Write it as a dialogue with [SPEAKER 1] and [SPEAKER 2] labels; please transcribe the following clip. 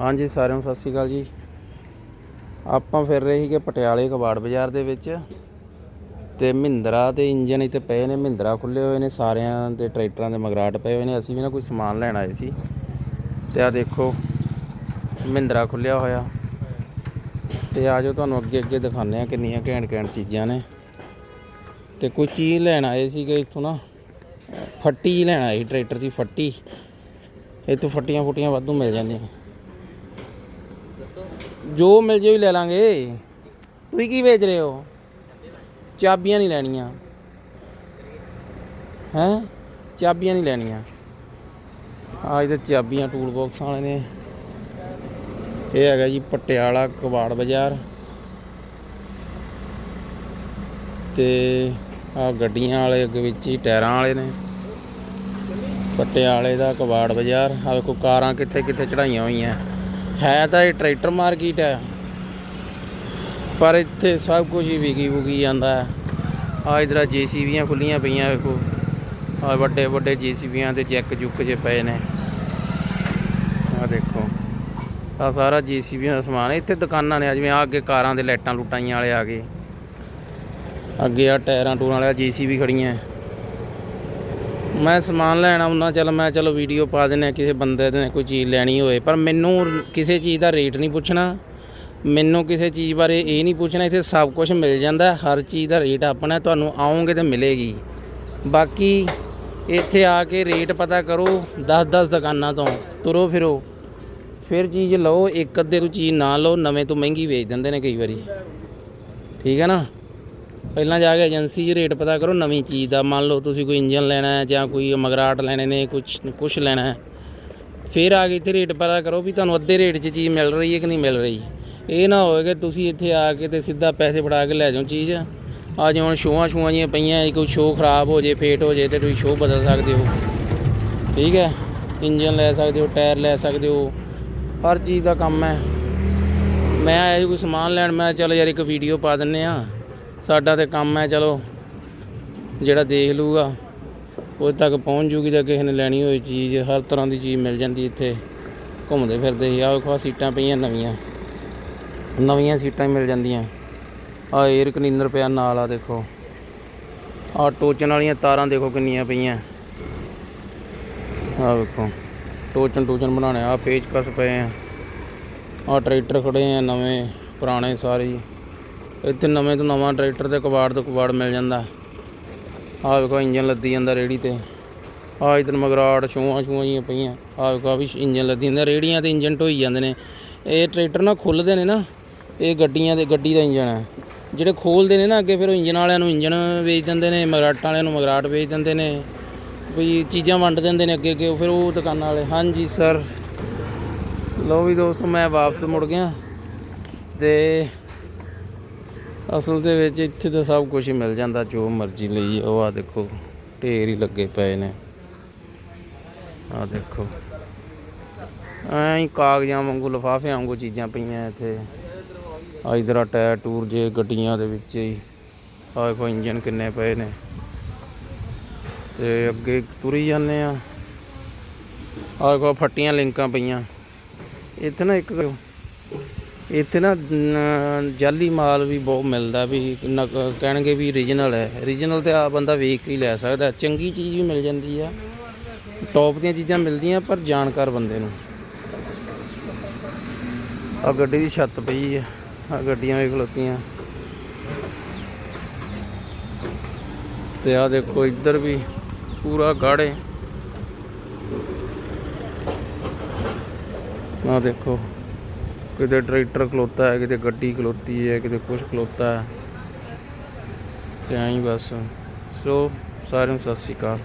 [SPEAKER 1] ਹਾਂਜੀ, ਸਾਰਿਆਂ ਨੂੰ ਸਤਿ ਸ਼੍ਰੀ ਅਕਾਲ ਜੀ। ਆਪਾਂ ਫਿਰ ਰਹੇ ਸੀਗੇ ਪਟਿਆਲੇ ਕਬਾੜ ਬਾਜ਼ਾਰ ਦੇ ਵਿੱਚ ਤੇ ਮਹਿੰਦਰਾ ਦੇ ਇੰਜਨ ਇੱਥੇ ਪਏ ਨੇ, ਮਹਿੰਦਰਾ ਖੁੱਲੇ ਹੋਏ ਨੇ, ਸਾਰਿਆਂ ਦੇ ਟਰੈਕਟਰਾਂ ਦੇ ਮਗਰਾਟ ਪਏ ਹੋਏ ਨੇ। ਅਸੀਂ ਵੀ ਨਾ ਕੋਈ ਸਮਾਨ ਲੈਣ ਆਏ ਸੀ ਤੇ ਆ ਦੇਖੋ, ਮਹਿੰਦਰਾ ਖੁੱਲਿਆ ਹੋਇਆ। ਤੇ ਆ ਜਾਓ, ਤੁਹਾਨੂੰ ਅੱਗੇ ਅੱਗੇ ਦਿਖਾਉਂਦੇ ਆ ਕਿੰਨੀਆਂ ਘੈਂਟ ਘੈਂਟ ਚੀਜ਼ਾਂ ਨੇ। ਤੇ ਕੋਈ ਚੀਜ਼ ਲੈਣ ਆਏ ਸੀਗੇ ਇੱਥੋਂ ਨਾ, ਫੱਟੀ ਲੈਣ ਆਏ ਟਰੈਕਟਰ ਦੀ ਫੱਟੀ। ਇੱਥੋਂ ਫੱਟੀਆਂ ਫੁੱਟੀਆਂ ਵਾਧੂ ਮਿਲ ਜਾਂਦੀਆਂ ਜੋ ਮਿਲ ਜੇ ਵੀ ਲੈ ਲਾਂਗੇ। ਤੁਸੀਂ ਕੀ ਵੇਚ ਰਹੇ ਹੋ? ਚਾਬੀਆਂ ਨਹੀਂ ਲੈਣੀਆਂ। ਹੈ? ਚਾਬੀਆਂ ਨਹੀਂ ਲੈਣੀਆਂ। ਆ ਇਹਦੇ ਚਾਬੀਆਂ ਟੂਲ ਬਾਕਸ ਵਾਲੇ ਨੇ। ਇਹ ਹੈਗਾ ਜੀ ਪਟਿਆਲਾ ਕਬਾੜ ਬਾਜ਼ਾਰ। ਤੇ ਆ ਗੱਡੀਆਂ ਵਾਲੇ ਅੱਗੇ ਵਿੱਚ ਹੀ ਟਾਇਰਾਂ ਵਾਲੇ ਨੇ। ਪਟਿਆਲੇ ਦਾ ਕਬਾੜ ਬਾਜ਼ਾਰ। ਆ ਵੇਖੋ ਕਾਰਾਂ ਕਿੱਥੇ ਕਿੱਥੇ ਚੜਾਈਆਂ ਹੋਈਆਂ। ਹੈ ਤਾਂ ਇਹ ਟਰੈਕਟਰ ਮਾਰਕੀਟ ਹੈ। ਪਰ ਇੱਥੇ ਸਭ ਕੁਝ ਹੀ ਵਿਕੀ ਵੁਕੀ ਜਾਂਦਾ ਹੈ। ਆ ਇਧਰ ਜੀਸੀਬੀਆਂ ਖੁੱਲੀਆਂ ਪਈਆਂ, ਵੇਖੋ। ਆ ਵੱਡੇ ਵੱਡੇ ਜੀਸੀਬੀਆਂ ਤੇ ਜੈਕ ਜੁੱਕ ਜੇ ਪਏ ਨੇ। ਆ ਦੇਖੋ। ਆ ਸਾਰਾ ਜੀਸੀਬੀਆਂ ਦਾ ਸਮਾਨ ਹੈ। ਇੱਥੇ ਦੁਕਾਨਾਂ ਨੇ ਆ, ਜਿਵੇਂ ਆ ਅੱਗੇ ਕਾਰਾਂ ਦੇ ਲਾਈਟਾਂ ਲੁਟਾਈਆਂ ਵਾਲੇ ਆ ਗਏ। ਅੱਗੇ ਆ ਟਾਇਰਾਂ ਟੂਰਾਂ ਵਾਲੇ ਜੀਸੀਬੀ ਖੜੀਆਂ। ਮੈਂ ਸਮਾਨ ਲੈਣ ਆਉਣਾ ਚਲ ਮੈਂ ਚਲੋ ਵੀਡੀਓ ਪਾ ਦਿੰਦੇ ਕਿਸੇ ਬੰਦੇ ਨੇ ਕੋਈ ਚੀਜ਼ ਲੈਣੀ ਹੋਵੇ। ਪਰ ਮੈਨੂੰ ਕਿਸੇ ਚੀਜ਼ ਦਾ ਰੇਟ ਨਹੀਂ ਪੁੱਛਣਾ। ਮੈਨੂੰ ਕਿਸੇ ਚੀਜ਼ ਬਾਰੇ ਇਹ ਨਹੀਂ ਪੁੱਛਣਾ, ਇੱਥੇ ਸਭ ਕੁਝ ਮਿਲ ਜਾਂਦਾ ਹਰ ਚੀਜ਼ ਦਾ ਰੇਟ ਆਪਣਾ ਤੁਹਾਨੂੰ ਆਉਂਗੇ ਤੇ ਮਿਲੇਗੀ। ਬਾਕੀ ਇੱਥੇ ਆ ਕੇ ਰੇਟ ਪਤਾ ਕਰੋ 10-10 ਦੁਕਾਨਾਂ ਤੋਂ। ਤੁਰੋ ਫਿਰੋ। ਫਿਰ ਚੀਜ਼ ਲਓ, ਇੱਕ ਅੱਧੇ ਤੋਂ ਚੀਜ਼ ਨਾ ਲਓ, ਨਵੇਂ ਤੋਂ ਮਹਿੰਗੀ ਵੇਚ ਦਿੰਦੇ ਨੇ ਕਈ ਵਾਰੀ। ਠੀਕ ਹੈ ਨਾ? ਪਹਿਲਾਂ ਜਾ ਕੇ ਏਜੰਸੀ 'ਚ ਰੇਟ ਪਤਾ ਕਰੋ ਨਵੀਂ ਚੀਜ਼ ਦਾ। ਮੰਨ ਲਓ ਤੁਸੀਂ ਕੋਈ ਇੰਜਨ ਲੈਣਾ ਹੈ ਜਾਂ ਕੋਈ ਮਗਰਾਟ ਲੈਣੇ ਨੇ, ਕੁਛ ਕੁਛ ਲੈਣਾ ਹੈ। ਫਿਰ ਆ ਕੇ ਇੱਥੇ ਰੇਟ ਪਤਾ ਕਰੋ ਵੀ ਤੁਹਾਨੂੰ ਅੱਧੇ ਰੇਟ 'ਚ ਚੀਜ਼ ਮਿਲ ਰਹੀ ਹੈ ਕਿ ਨਹੀਂ ਮਿਲ ਰਹੀ। ਇਹ ਨਾ ਹੋਵੇ ਕਿ ਤੁਸੀਂ ਇੱਥੇ ਆ ਕੇ ਤੇ ਸਿੱਧਾ ਪੈਸੇ ਫੜਾ ਕੇ ਲੈ ਜਾਓ ਚੀਜ਼। ਆ ਜਿਵੇਂ ਹੁਣ ਸ਼ੋਆਂ ਸ਼ੋਆਂ ਜੀਆਂ ਪਈਆਂ ਕੋਈ ਸ਼ੋਅ ਖਰਾਬ ਹੋ ਜੇ ਫੇਟ ਹੋ ਜੇ ਤੇ ਤੁਸੀਂ ਸ਼ੋਅ ਬਦਲ ਸਕਦੇ ਹੋ। ਠੀਕ ਹੈ? ਇੰਜਨ ਲੈ ਸਕਦੇ ਹੋ, ਟਾਇਰ ਲੈ ਸਕਦੇ ਹੋ। ਹਰ ਚੀਜ਼ ਦਾ ਕੰਮ ਹੈ। ਮੈਂ ਆਇਆ ਸੀ ਕੋਈ ਸਮਾਨ ਲੈਣ, ਮੈਂ ਚਲੋ ਯਾਰ ਇੱਕ ਵੀਡੀਓ ਪਾ ਦਿੰਨੇ ਆ ਸਾਡਾ ਤੇ ਕੰਮ ਹੈ, ਚਲੋ, ਜਿਹੜਾ ਦੇਖ ਲੂਗਾ ਉਹ ਤੱਕ ਪਹੁੰਚ ਜੂਗੀ ਜਾਂ ਕਿਸੇ ਨੇ ਲੈਣੀ ਹੋਈ ਚੀਜ਼, ਹਰ ਤਰ੍ਹਾਂ ਦੀ ਚੀਜ਼ ਮਿਲ ਜਾਂਦੀ ਇੱਥੇ। ਘੁੰਮਦੇ ਫਿਰਦੇ ਹੀ ਆਹ ਵੇਖੋ, ਆਹ ਸੀਟਾਂ ਪਈਆਂ ਨਵੀਆਂ। ਨਵੀਆਂ ਸੀਟਾਂ ਮਿਲ ਜਾਂਦੀਆਂ। ਆ 에ਅਰ ਕਲੀਨਰ ਪਿਆ ਨਾਲ ਆ ਦੇਖੋ। ਆ ਟੋਚਨ ਵਾਲੀਆਂ ਤਾਰਾਂ ਦੇਖੋ ਕਿੰਨੀਆਂ ਪਈਆਂ। ਆ ਵੇਖੋ ਟੋਚਨ ਟੋਚਨ ਬਣਾਉਣੇ ਆ ਪੇਚਕਸ ਪਏ ਆ। ਆ ਟਰੈਕਟਰ ਖੜੇ ਆ ਨਵੇਂ, ਪੁਰਾਣੇ ਸਾਰੇ। ਇੱਥੇ ਨਵੇਂ ਤੋਂ ਨਵਾਂ ਟਰੈਕਟਰ ਤੇ ਕਬਾੜ ਤੋਂ ਕਬਾੜ ਮਿਲ ਜਾਂਦਾ। ਆ ਵੇਖੋ ਇੰਜਨ ਲੱਦੀ ਜਾਂਦਾ ਰੇੜੀ ਤੇ। ਆ ਇਧਰ ਮਗਰਾੜ ਛੂਆਂ ਛੂਆਂ ਜੀਆਂ ਪਈਆਂ। ਆ ਵੇਖੋ ਆ ਵੀ ਇੰਜਨ ਲੱਦੀ ਜਾਂਦਾ। ਰੇੜੀਆਂ ਤੇ ਇੰਜਨ ਢੋਈ ਜਾਂਦੇ ਨੇ। ਇਹ ਟਰੈਕਟਰ ਨਾ ਖੁੱਲਦੇ ਨੇ ਨਾ, ਇਹ ਗੱਡੀਆਂ ਦੇ, ਗੱਡੀ ਦਾ ਇੰਜਨ ਹੈ। ਜਿਹੜੇ ਖੋਲਦੇ ਨੇ ਨਾ ਅੱਗੇ, ਫਿਰ ਉਹ ਇੰਜਨ ਵਾਲਿਆਂ ਨੂੰ ਇੰਜਨ ਵੇਚ ਦਿੰਦੇ ਨੇ, ਮਗਰਾਟਾਂ ਵਾਲਿਆਂ ਨੂੰ ਮਗਰਾਟ ਵੇਚ ਦਿੰਦੇ ਨੇ। ਵੀ ਚੀਜ਼ਾਂ ਵੰਡ ਦਿੰਦੇ ਨੇ ਅੱਗੇ ਅੱਗੇ ਫਿਰ ਉਹ ਦੁਕਾਨਾਂ ਵਾਲੇ। ਹਾਂਜੀ ਸਰ ਲਓ ਵੀ ਦੋਸਤੋ, ਮੈਂ ਵਾਪਸ ਮੁੜ ਗਿਆ। ਤੇ ਅਸਲ ਦੇ ਵਿੱਚ ਇੱਥੇ ਤਾਂ ਸਭ ਕੁਝ ਹੀ ਮਿਲ ਜਾਂਦਾ, ਜੋ ਮਰਜ਼ੀ ਲਈ। ਉਹ ਆ ਦੇਖੋ, ਢੇਰ ਹੀ ਲੱਗੇ ਪਏ ਨੇ। ਆ ਦੇਖੋ। ਐਂ ਹੀ ਕਾਗਜ਼ਾਂ ਵਾਂਗੂ, ਲਿਫਾਫਿਆਂ ਵਾਂਗੂ ਚੀਜ਼ਾਂ ਪਈਆਂ ਇੱਥੇ। ਆ ਇਧਰ ਆ ਟਾਇਰ ਟੂਰ ਜੇ ਗੱਡੀਆਂ ਦੇ ਵਿੱਚ ਹੀ। ਆ ਦੇਖੋ ਇੰਜਨ ਕਿੰਨੇ ਪਏ ਨੇ। ਤੇ ਅੱਗੇ ਤੁਰੀ ਜਾਂਦੇ ਆ। ਆ ਦੇਖੋ ਫੱਟੀਆਂ ਲਿੰਕਾਂ ਪਈਆਂ। ਇੱਥੇ ਨਾ ਇੱਕ ਇੱਥੇ ਨਾ ਜਾਲੀ ਮਾਲ ਵੀ ਬਹੁਤ ਮਿਲਦਾ ਵੀ ਨਕ- ਕਹਿਣਗੇ ਵੀ ਰੀਜਨਲ ਹੈ। ਰੀਜਨਲ ਤੇ ਆ ਬੰਦਾ ਵੇਖ ਕੇ ਹੀ ਲੈ ਸਕਦਾ। ਚੰਗੀ ਚੀਜ਼ ਵੀ ਮਿਲ ਜਾਂਦੀ ਆ। ਟੌਪ ਦੀਆਂ ਚੀਜ਼ਾਂ ਮਿਲਦੀਆਂ, ਪਰ ਜਾਣਕਾਰ ਬੰਦੇ ਨੂੰ। ਆ ਗੱਡੀ ਦੀ ਛੱਤ ਪਈ ਆ। ਆ ਗੱਡੀਆਂ ਵੀ ਖਲੋਤੀਆਂ ਤੇ ਆ ਦੇਖੋ, ਇੱਧਰ ਵੀ ਪੂਰਾ ਗਾੜੇ। ਆ ਦੇਖੋ। ਕਿਤੇ ਟਰੈਕਟਰ ਖਲੋਤਾ ਹੈ, ਕਿਤੇ ਗੱਡੀ ਖਲੋਤੀ ਹੈ, ਕਿਤੇ ਕੁਝ ਖਲੋਤਾ ਹੈ। ਤੇ ਐਂ ਹੀ ਬਸ। ਸੋ ਸਾਰਿਆਂ ਨੂੰ ਸਤਿ ਸ਼੍ਰੀ ਅਕਾਲ।